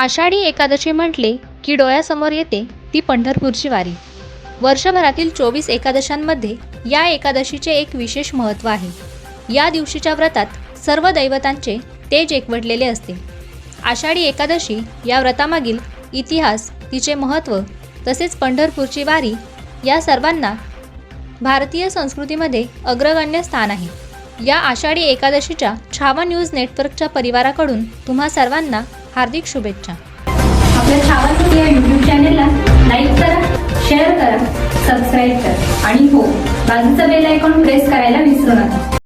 आषाढी एकादशी म्हटले की डोळ्यासमोर येते ती पंढरपूरची वारी. वर्षभरातील चोवीस एकादशांमध्ये या एकादशीचे एक विशेष महत्त्व आहे. या दिवशीच्या व्रतात सर्व दैवतांचे तेज एकवटलेले असते. आषाढी एकादशी या व्रतामागील इतिहास तिचे महत्त्व तसेच पंढरपूरची वारी या सर्वांना भारतीय संस्कृतीमध्ये अग्रगण्य स्थान आहे. या आषाढी एकादशीच्या छावा न्यूज नेटवर्कच्या परिवाराकडून तुम्हा सर्वांना हार्दिक शुभेच्छा. आपल्या छावा न्यूज या यूट्यूब चॅनेलला लाईक करा शेअर करा सबस्क्राईब करा. आणि हो बाजूचा बेल आयकॉन प्रेस करायला विसरू नका.